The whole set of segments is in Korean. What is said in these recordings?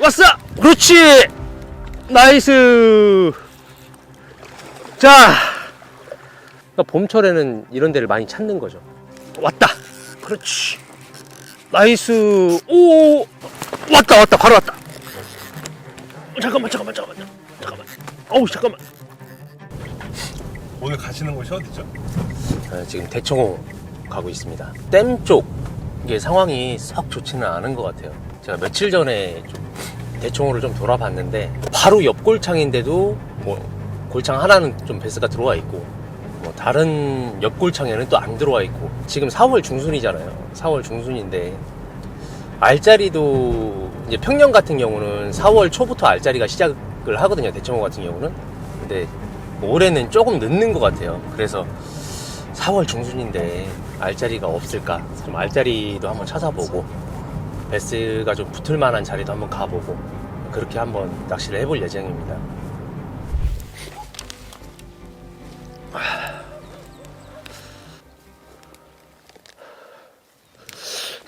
왔어! 그렇지! 나이스! 자! 그러니까 봄철에는 이런 데를 많이 찾는 거죠. 왔다! 그렇지. 나이스! 오! 왔다, 왔다, 바로 왔다! 어, 잠깐만, 잠깐만, 잠깐만. 잠깐만. 어우, 잠깐만. 오늘 가시는 곳이 어디죠? 어, 지금 대청호 가고 있습니다. 댐 쪽, 이게 상황이 썩 좋지는 않은 것 같아요. 제가 며칠 전에 좀 대청호를 좀 돌아봤는데, 바로 옆 골창인데도, 뭐, 골창 하나는 좀 베스가 들어와 있고, 뭐, 다른 옆 골창에는 또 안 들어와 있고, 지금 4월 중순이잖아요. 4월 중순인데, 알짜리도, 이제 평년 같은 경우는 4월 초부터 알짜리가 시작을 하거든요. 대청호 같은 경우는. 근데, 올해는 조금 늦는 것 같아요. 그래서 4월 중순인데 알짜리가 없을까? 좀 알짜리도 한번 찾아보고 베스가 좀 붙을 만한 자리도 한번 가보고 그렇게 한번 낚시를 해볼 예정입니다.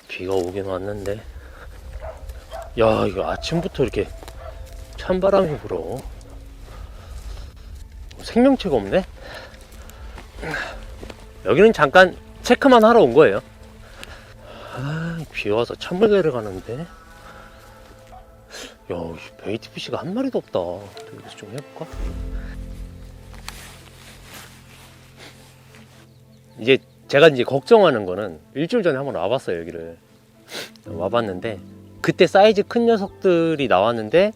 비가 오긴 왔는데 야 이거 아침부터 이렇게 찬바람이 불어 생명체가 없네 여기는 잠깐 체크만 하러 온 거예요. 아, 비 와서 찬물 내려가는데. 야, 이 베이트 피시가 한 마리도 없다. 여기서 좀 해볼까? 이제 제가 이제 걱정하는 거는 일주일 전에 한번 와봤어요 여기를 와봤는데 그때 사이즈 큰 녀석들이 나왔는데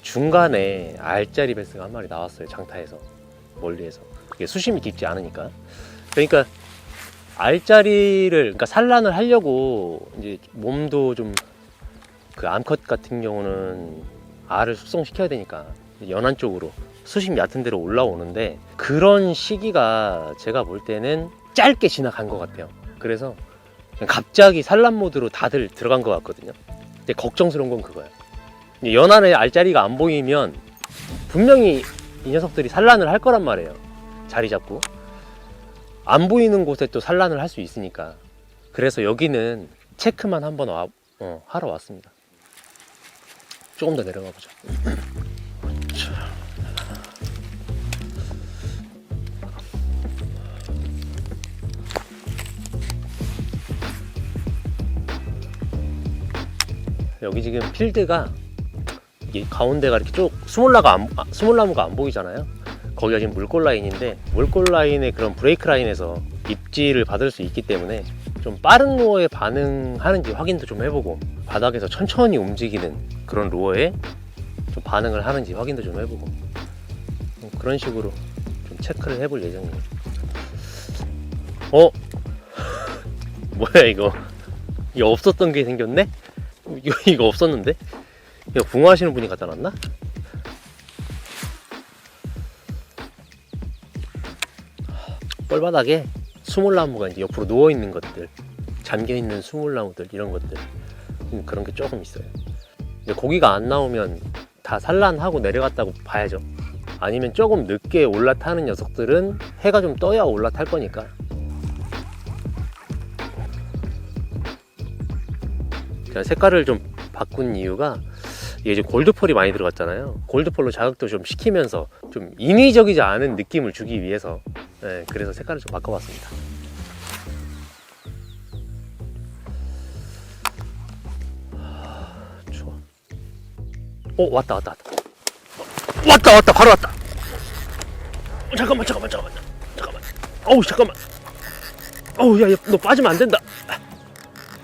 중간에 알짜리 베스가 한 마리 나왔어요 장타에서 멀리에서 그게 수심이 깊지 않으니까 그러니까 알짜리를 그러니까 산란을 하려고 이제 몸도 좀 그 암컷 같은 경우는 알을 숙성시켜야 되니까 연안 쪽으로 수심 얕은 데로 올라오는데 그런 시기가 제가 볼 때는 짧게 지나간 것 같아요. 그래서 갑자기 산란 모드로 다들 들어간 것 같거든요. 근데 걱정스러운 건 그거예요. 연안에 알짜리가 안 보이면 분명히 이 녀석들이 산란을 할 거란 말이에요. 자리 잡고. 안 보이는 곳에 또 산란을 할 수 있으니까. 그래서 여기는 체크만 한번 와, 어, 하러 왔습니다. 조금 더 내려가 보자. 자. 여기 지금 필드가 이 가운데가 이렇게 쭉 스몰라가 안, 아, 스몰나무가 안 보이잖아요. 거기가 지금 물골 라인인데 물골 라인의 그런 브레이크 라인에서 입질을 받을 수 있기 때문에 좀 빠른 루어에 반응하는지 확인도 좀 해보고 바닥에서 천천히 움직이는 그런 루어에 좀 반응을 하는지 확인도 좀 해보고 좀 그런 식으로 좀 체크를 해볼 예정이에요. 어? 뭐야 이거? 이거 없었던 게 생겼네? 이거, 이거 없었는데? 이거 붕어 하시는 분이 갖다 놨나? 뻘바닥에 수몰나무가 이제 옆으로 누워 있는 것들, 잠겨 있는 수몰나무들 이런 것들 음, 그런 게 조금 있어요. 이제 고기가 안 나오면 다 산란하고 내려갔다고 봐야죠. 아니면 조금 늦게 올라타는 녀석들은 해가 좀 떠야 올라탈 거니까. 제가 색깔을 좀 바꾼 이유가 이게 이제 골드펄이 많이 들어갔잖아요. 골드펄로 자극도 좀 시키면서 좀 인위적이지 않은 느낌을 주기 위해서 네, 그래서 색깔을 좀 바꿔봤습니다. 아, 추워. 어 왔다 왔다 왔다. 어, 왔다 왔다 바로 왔다. 어, 잠깐만 잠깐만 잠깐만 잠깐만. 어우 잠깐만. 어우 야야 너 빠지면 안 된다.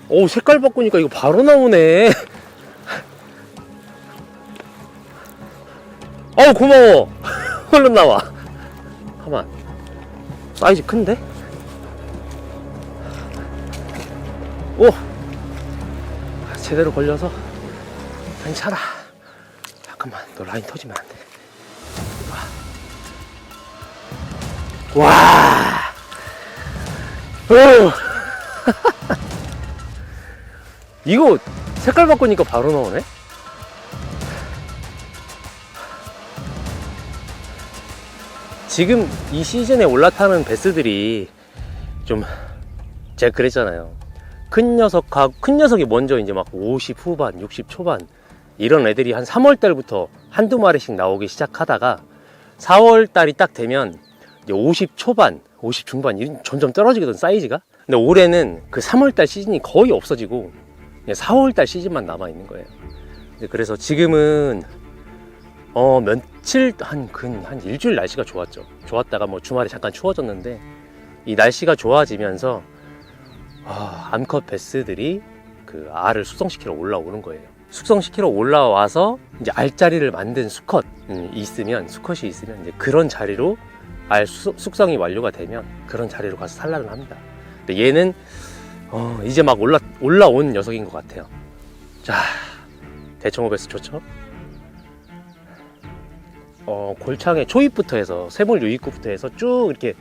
어우 색깔 바꾸니까 이거 바로 나오네. 어우 고마워. 얼른 나와. 가만. 사이즈 큰데? 오! 제대로 걸려서 괜찮아. 잠깐만, 너 라인 터지면 안 돼. 와! 와! 오! 이거 색깔 바꾸니까 바로 나오네? 지금 이 시즌에 올라타는 베스들이 좀 제가 그랬잖아요. 큰 녀석하고 큰 녀석이 먼저 이제 막 50 후반, 60 초반 이런 애들이 한 3월 달부터 한두 마리씩 나오기 시작하다가 4월 달이 딱 되면 이제 50 초반, 50 중반 점점 떨어지거든 사이즈가. 근데 올해는 그 3월 달 시즌이 거의 없어지고 4월 달 시즌만 남아 있는 거예요. 그래서 지금은 어 며칠 한근한 한 일주일 날씨가 좋았죠. 좋았다가 뭐 주말에 잠깐 추워졌는데 이 날씨가 좋아지면서 아, 암컷 베스들이 그 알을 숙성시키러 올라오는 거예요. 숙성시키러 올라와서 이제 알자리를 만든 수컷이 있으면 수컷이 있으면 이제 그런 자리로 알 수- 숙성이 완료가 되면 그런 자리로 가서 산란을 합니다. 근데 얘는 어, 이제 막 올라 올라온 녀석인 것 같아요. 자, 대청호 베스 좋죠? 어, 골창의 초입부터 해서 세몰 유입구부터 해서 쭉 이렇게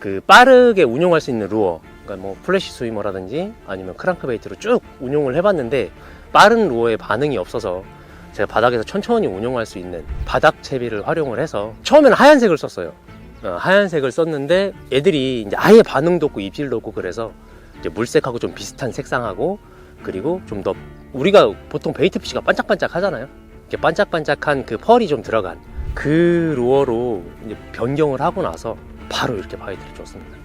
그 빠르게 운용할 수 있는 루어 그러니까 뭐 플래시 스위머라든지 아니면 크랑크 베이트로 쭉 운용을 해봤는데 빠른 루어에 반응이 없어서 제가 바닥에서 천천히 운용할 수 있는 바닥 채비를 활용을 해서 처음에는 하얀색을 썼어요. 어, 하얀색을 썼는데 애들이 이제 아예 반응도 없고 입질도 없고 그래서 이제 물색하고 좀 비슷한 색상하고 그리고 좀 더 우리가 보통 베이트 피시가 반짝반짝 하잖아요. 이렇게 반짝반짝한 그 펄이 좀 들어간 그 루어로 이제 변경을 하고 나서 바로 이렇게 바이트를 줬습니다.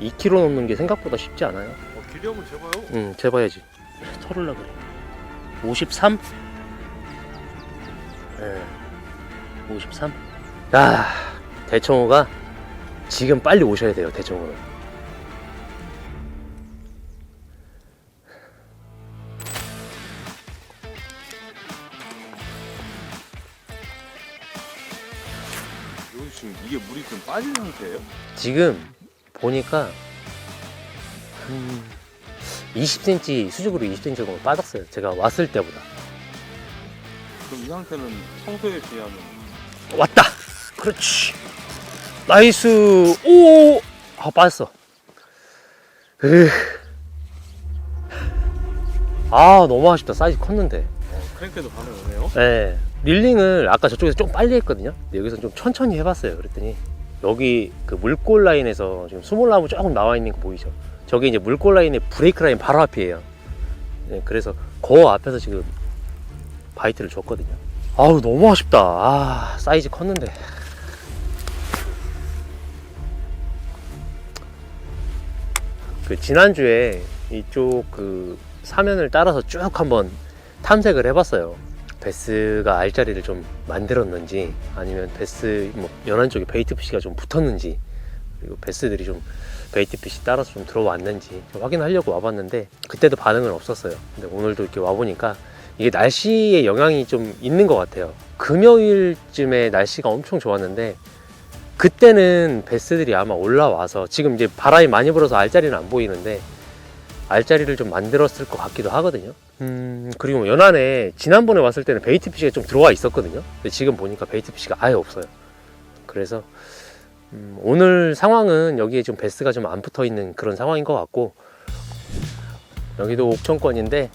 2kg 넘는 게 생각보다 쉽지 않아요. 어, 길이 한번 재봐요. 응, 재봐야지. 털을라 그래. 53? 네. 53? 야, 대청호가 지금 빨리 오셔야 돼요, 대청호는. 이게 물이 좀 빠진 상태예요? 지금 보니까 한 20cm, 수직으로 20cm 정도 빠졌어요. 제가 왔을 때보다. 그럼 이 상태는 평소에 비하면 왔다! 그렇지. 나이스! 오! 아, 빠졌어. 으. 아, 너무 아쉽다. 사이즈 컸는데. 어, 크랭크도 반응 오네요. 네. 릴링을 아까 저쪽에서 좀 빨리 했거든요. 근데 여기서 좀 천천히 해봤어요. 그랬더니 여기 그 물골 라인에서 지금 수몰나무 조금 나와 있는 거 보이죠? 저게 이제 물골 라인의 브레이크 라인 바로 앞이에요. 네, 그래서 그 앞에서 지금 바이트를 줬거든요. 아우 너무 아쉽다. 아 사이즈 컸는데. 그 지난주에 이쪽 그 사면을 따라서 쭉 한번 탐색을 해봤어요. 베스가 알자리를 좀 만들었는지 아니면 베스 뭐 연안 쪽에 베이트 피시가 좀 붙었는지 그리고 베스들이 좀 베이트 피시 따라서 좀 들어왔는지 좀 확인하려고 와봤는데 그때도 반응은 없었어요. 근데 오늘도 이렇게 와보니까 이게 날씨에 영향이 좀 있는 것 같아요. 금요일쯤에 날씨가 엄청 좋았는데 그때는 베스들이 아마 올라와서 지금 이제 바람이 많이 불어서 알자리는 안 보이는데 알자리를 좀 만들었을 것 같기도 하거든요. 음, 그리고 뭐 연안에 지난번에 왔을 때는 베이트 피시가 좀 들어와 있었거든요. 근데 지금 보니까 베이트 피시가 아예 없어요. 그래서 음, 오늘 상황은 여기에 좀 베스가 좀 안 붙어 있는 그런 상황인 것 같고 여기도 옥천권인데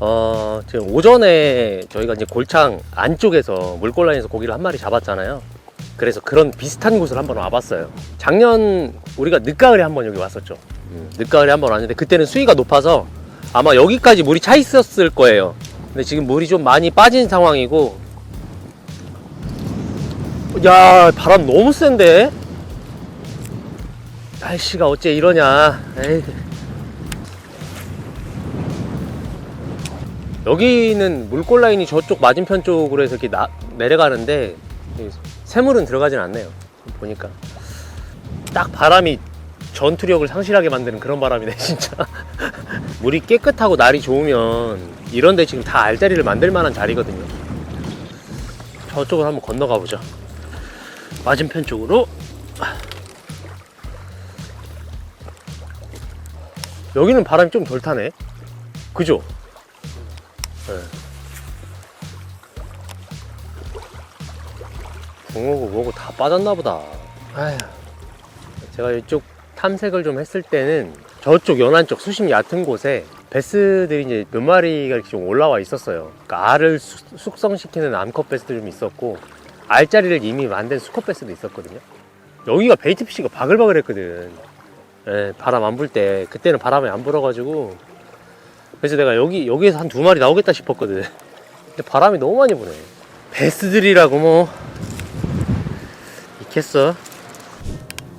어, 지금 오전에 저희가 이제 골창 안쪽에서 물골라인에서 고기를 한 마리 잡았잖아요. 그래서 그런 비슷한 곳을 한번 와봤어요. 작년 우리가 늦가을에 한번 여기 왔었죠. 음, 늦가을에 한번 왔는데 그때는 수위가 높아서 아마 여기까지 물이 차 있었을 거예요. 근데 지금 물이 좀 많이 빠진 상황이고. 야 바람 너무 센데? 날씨가 어째 이러냐? 에이. 여기는 물골 라인이 저쪽 맞은편 쪽으로 해서 이렇게 나- 내려가는데 이 새물은 들어가진 않네요. 보니까. 딱 바람이 전투력을 상실하게 만드는 그런 바람이네 진짜. 물이 깨끗하고 날이 좋으면 이런데 지금 다 알자리를 만들 만한 자리거든요. 저쪽을 한번 건너가 보죠. 맞은편 쪽으로. 여기는 바람이 좀 덜 타네. 그죠? 네. 붕어고 뭐고 다 빠졌나 보다. 아휴. 제가 이쪽 탐색을 좀 했을 때는 저쪽 연안 쪽 수심 얕은 곳에 베스들이 이제 몇 마리가 이렇게 좀 올라와 있었어요. 그러니까 알을 수- 숙성시키는 암컷 베스도 좀 있었고 알자리를 이미 만든 수컷 베스도 있었거든요. 여기가 베이트 피시가 바글바글했거든. 예, 바람 안 불 때 그때는 바람이 안 불어가지고 그래서 내가 여기 여기에서 한 두 마리 나오겠다 싶었거든. 근데 바람이 너무 많이 부네. 베스들이라고 뭐 있겠어.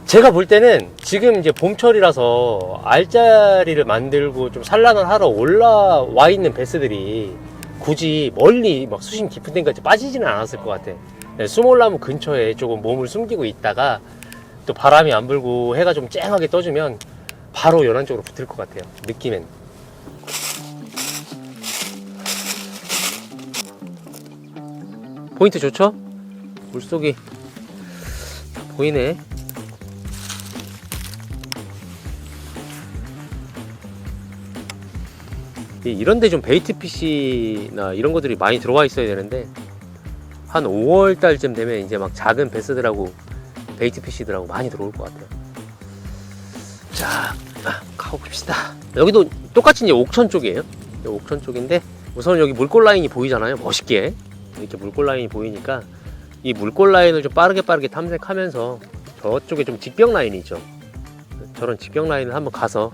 제가 볼 때는 지금 이제 봄철이라서 알짜리를 만들고 좀 산란을 하러 올라와 있는 베스들이 굳이 멀리 막 수심 깊은 데까지 빠지지는 않았을 것 같아. 네, 수몰나무 근처에 조금 몸을 숨기고 있다가 또 바람이 안 불고 해가 좀 쨍하게 떠주면 바로 연안 쪽으로 붙을 것 같아요. 느낌엔. 포인트 좋죠? 물속이 보이네. 이- 이런데 좀 베이트 피시나 이런 것들이 많이 들어와 있어야 되는데 한 5월 달쯤 되면 이제 막 작은 베스들하고 베이트 피시들하고 많이 들어올 것 같아요. 자, 아, 가봅시다. 여기도 똑같이 이제 옥천 쪽이에요. 옥천 쪽인데 우선 여기 물골 라인이 보이잖아요. 멋있게 이렇게 물골 라인이 보이니까 이 물골 라인을 좀 빠르게 빠르게 탐색하면서 저쪽에 좀 직병 라인이 있죠. 저런 직병 라인을 한번 가서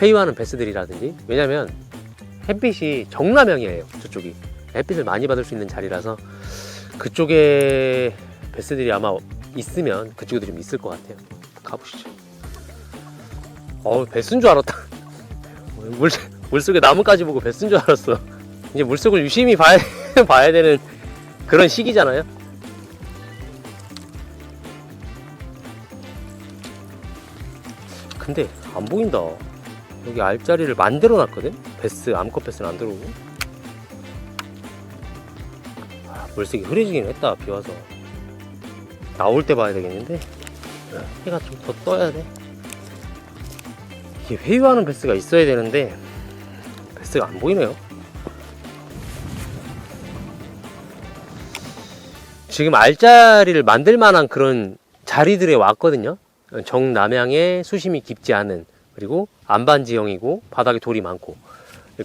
회유하는 베스들이라든지 왜냐면 햇빛이 정남향이에요 저쪽이. 햇빛을 많이 받을 수 있는 자리라서 그쪽에 베스들이 아마 있으면 그쪽에도 좀 있을 것 같아요. 가보시죠. 어우 베스인 줄 알았다. 물, 물속에 나무까지 보고 베스인 줄 알았어. 이제 물속을 유심히 봐야, 봐야 되는 그런 시기잖아요. 근데 안 보인다 여기 알자리를 만들어 놨거든? 베스, 암컷 베스는 안 들어오고. 아, 물색이 흐려지긴 했다, 비 와서. 나올 때 봐야 되겠는데? 해가 좀 더 떠야 돼. 이게 회유하는 베스가 있어야 되는데, 베스가 안 보이네요. 지금 알자리를 만들 만한 그런 자리들에 왔거든요. 정남향에 수심이 깊지 않은 그리고 안반 지형이고 바닥에 돌이 많고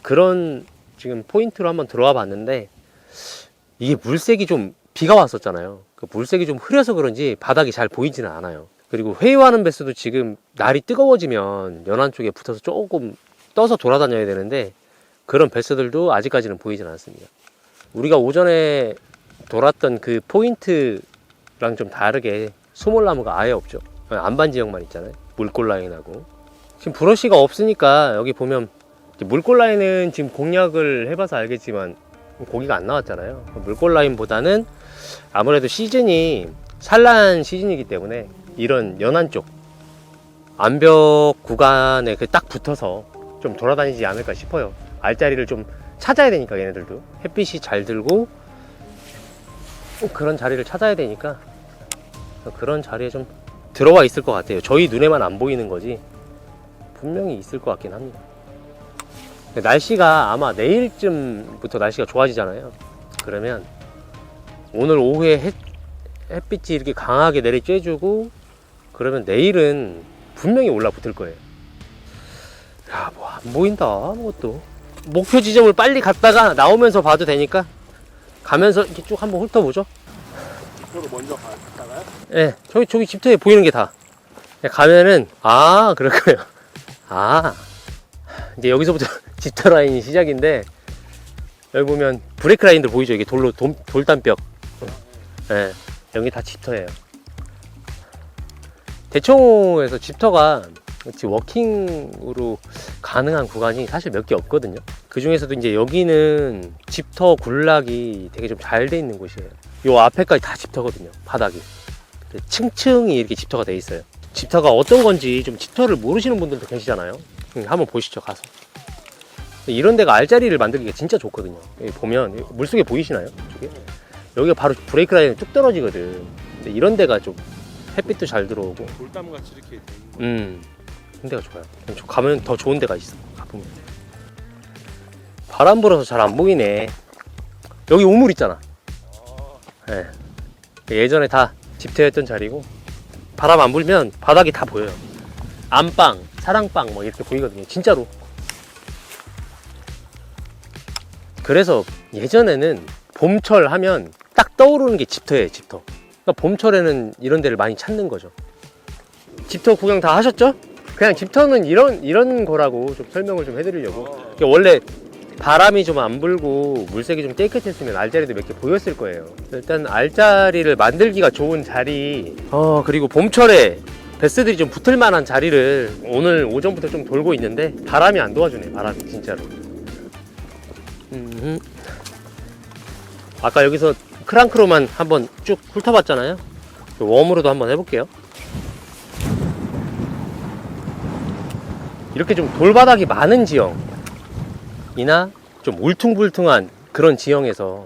그런 지금 포인트로 한번 들어와 봤는데 이게 물색이 좀 비가 왔었잖아요. 그 물색이 좀 흐려서 그런지 바닥이 잘 보이지는 않아요. 그리고 회유하는 베스도 지금 날이 뜨거워지면 연안 쪽에 붙어서 조금 떠서 돌아다녀야 되는데 그런 베스들도 아직까지는 보이진 않습니다. 우리가 오전에 돌았던 그 포인트랑 좀 다르게 소몰나무가 아예 없죠. 안반 지형만 있잖아요. 물골 라인하고 지금 브러쉬가 없으니까 여기 보면 물골 라인은 지금 공략을 해봐서 알겠지만 고기가 안 나왔잖아요. 물골 라인보다는 아무래도 시즌이 산란 시즌이기 때문에 이런 연안 쪽 암벽 구간에 그딱 붙어서 좀 돌아다니지 않을까 싶어요. 알자리를 좀 찾아야 되니까 얘네들도 햇빛이 잘 들고 그런 자리를 찾아야 되니까 그런 자리에 좀 들어와 있을 것 같아요. 저희 눈에만 안 보이는 거지 분명히 있을 것 같긴 합니다. 날씨가 아마 내일쯤부터 날씨가 좋아지잖아요. 그러면 오늘 오후에 햇, 햇빛이 이렇게 강하게 내리 쬐주고 그러면 내일은 분명히 올라붙을 거예요. 야, 뭐 안 보인다 아무것도. 목표 지점을 빨리 갔다가 나오면서 봐도 되니까 가면서 이렇게 쭉 한번 훑어보죠. 이쪽으로 먼저 가- 갔다가요? 예, 저기, 저기 집터에 보이는 게 다. 그냥 가면은, 아, 그럴 거예요. 아, 이제 여기서부터 집터 라인이 시작인데, 여기 보면 브레이크 라인들 보이죠? 이게 돌로, 돌, 돌담벽. 예, 여기 다 집터예요. 대청호에서 집터가 워킹으로 가능한 구간이 사실 몇 개 없거든요. 그 중에서도 이제 여기는 집터 군락이 되게 좀 잘 돼 있는 곳이에요. 요 앞에까지 다 집터거든요. 바닥이. 층층이 이렇게 집터가 돼 있어요. 집터가 어떤 건지 좀 집터를 모르시는 분들도 계시잖아요. 음, 한번 보시죠, 가서. 이런 데가 알자리를 만들기가 진짜 좋거든요. 여기 보면 여기 물속에 보이시나요? 저기? 여기가 바로 브레이크 라인에 뚝 떨어지거든. 근데 이런 데가 좀 햇빛도 잘 들어오고, 돌담 같이 이렇게 돼 있는 거. 음, 이런 데가 좋아요. 가면 더 좋은 데가 있어. 가보면. 바람 불어서 잘 안 보이네. 여기 우물 있잖아. 예. 예전에 다 집터였던 자리고 바람 안 불면 바닥이 다 보여요. 안방, 사랑방 뭐 이렇게 보이거든요. 진짜로. 그래서 예전에는 봄철 하면 딱 떠오르는 게 집터예요, 집터. 그러니까 봄철에는 이런 데를 많이 찾는 거죠. 집터 구경 다 하셨죠? 그냥 집터는 이런 이런 거라고 좀 설명을 좀 해드리려고. 이게 원래 바람이 좀 안 불고 물색이 좀 깨끗했으면 알자리도 몇 개 보였을 거예요. 일단 알자리를 만들기가 좋은 자리. 어 그리고 봄철에 베스들이 좀 붙을 만한 자리를 오늘 오전부터 좀 돌고 있는데 바람이 안 도와주네. 바람이 진짜로. 음. 아까 여기서 크랑크로만 한번 쭉 훑어봤잖아요. 웜으로도 한번 해볼게요. 이렇게 좀 돌바닥이 많은 지형 이나 좀 울퉁불퉁한 그런 지형에서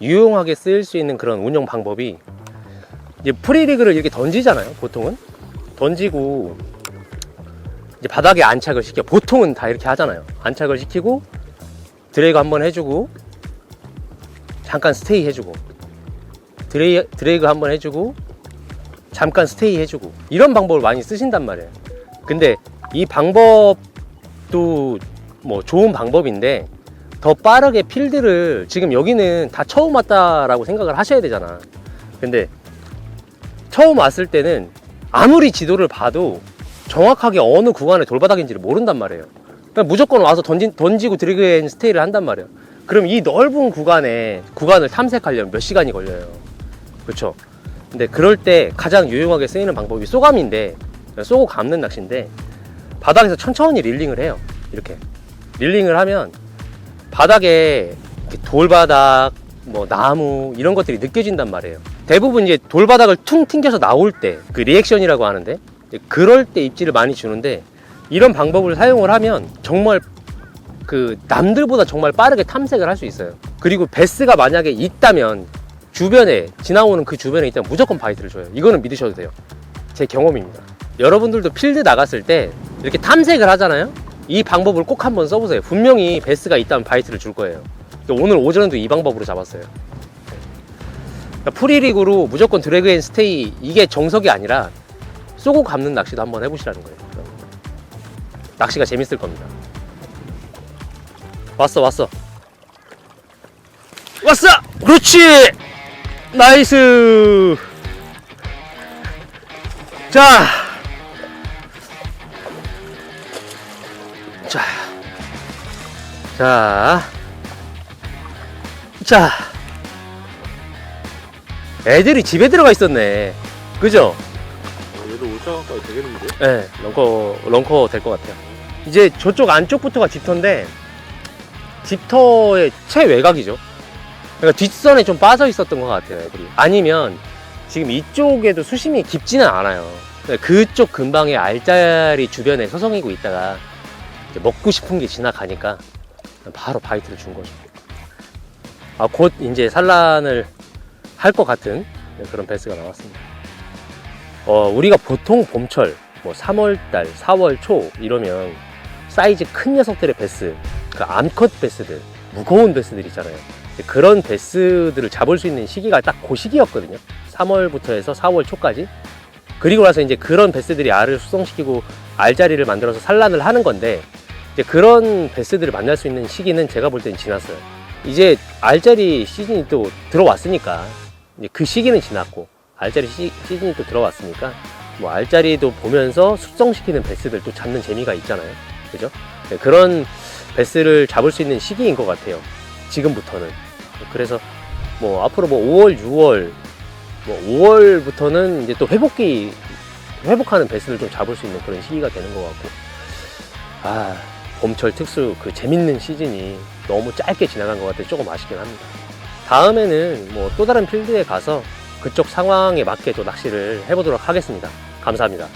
유용하게 쓰일 수 있는 그런 운영 방법이 이제 프리리그를 이렇게 던지잖아요. 보통은 던지고 이제 바닥에 안착을 시켜 보통은 다 이렇게 하잖아요. 안착을 시키고 드래그 한번 해주고 잠깐 스테이 해주고 드레이, 드래그 한번 해주고 잠깐 스테이 해주고 이런 방법을 많이 쓰신단 말이에요. 근데 이 방법도 뭐 좋은 방법인데 더 빠르게 필드를 지금 여기는 다 처음 왔다라고 생각을 하셔야 되잖아. 근데 처음 왔을 때는 아무리 지도를 봐도 정확하게 어느 구간에 돌바닥인지를 모른단 말이에요. 그냥 무조건 와서 던진, 던지고 드래그 앤 스테이를 한단 말이에요. 그럼 이 넓은 구간에 구간을 탐색하려면 몇 시간이 걸려요. 그렇죠? 근데 그럴 때 가장 유용하게 쓰이는 방법이 쏘감인데 쏘고 감는 낚시인데 바닥에서 천천히 릴링을 해요. 이렇게 릴링을 하면 바닥에 돌바닥, 뭐 나무 이런 것들이 느껴진단 말이에요. 대부분 이제 돌바닥을 퉁 튕겨서 나올 때 그 리액션이라고 하는데 그럴 때 입질을 많이 주는데 이런 방법을 사용을 하면 정말 그 남들보다 정말 빠르게 탐색을 할 수 있어요. 그리고 베스가 만약에 있다면 주변에 지나오는 그 주변에 있다면 무조건 바이트를 줘요. 이거는 믿으셔도 돼요. 제 경험입니다. 여러분들도 필드 나갔을 때 이렇게 탐색을 하잖아요. 이 방법을 꼭 한번 써보세요. 분명히 베스가 있다면 바이트를 줄 거예요. 오늘 오전에도 이 방법으로 잡았어요. 그러니까 프리릭으로 무조건 드래그 앤 스테이 이게 정석이 아니라 쏘고 감는 낚시도 한번 해보시라는 거예요. 낚시가 재밌을 겁니다. 왔어 왔어 왔어 그렇지 나이스 자 자, 자, 자, 애들이 집에 들어가 있었네. 그죠? 어, 얘도 올라가까지 되겠는데? 네, 런커, 런커 될 것 같아요. 이제 저쪽 안쪽부터가 집터인데, 집터의 최외곽이죠. 그러니까 뒷선에 좀 빠져 있었던 것 같아요, 애들이. 아니면, 지금 이쪽에도 수심이 깊지는 않아요. 그러니까 그쪽 근방에 알짜리 주변에 서성이고 있다가, 먹고 싶은 게 지나가니까, 바로 바이트를 준 거죠. 아, 곧 이제 산란을 할 것 같은 그런 베스가 나왔습니다. 어, 우리가 보통 봄철, 뭐 3월달, 4월 초 이러면 사이즈 큰 녀석들의 베스, 그 암컷 베스들, 무거운 베스들 있잖아요. 그런 베스들을 잡을 수 있는 시기가 딱 그 시기였거든요. 3월부터 해서 4월 초까지. 그리고 나서 이제 그런 베스들이 알을 숙성시키고 알자리를 만들어서 산란을 하는 건데, 이제 그런 베스들을 만날 수 있는 시기는 제가 볼 때는 지났어요. 이제 알자리 시즌이 또 들어왔으니까, 이제 그 시기는 지났고, 알짜리 시, 시즌이 또 들어왔으니까 뭐 알짜리도 보면서 숙성시키는 베스들 또 잡는 재미가 있잖아요. 그죠? 네, 그런 베스를 잡을 수 있는 시기인 것 같아요. 지금부터는. 그래서 뭐 앞으로 뭐 5월, 6월, 뭐 5월부터는 이제 또 회복기 회복하는 베스를 좀 잡을 수 있는 그런 시기가 되는 것 같고 아 봄철 특수 그 재밌는 시즌이 너무 짧게 지나간 것 같아서 조금 아쉽긴 합니다. 다음에는 뭐 또 다른 필드에 가서 그쪽 상황에 맞게 또 낚시를 해보도록 하겠습니다. 감사합니다.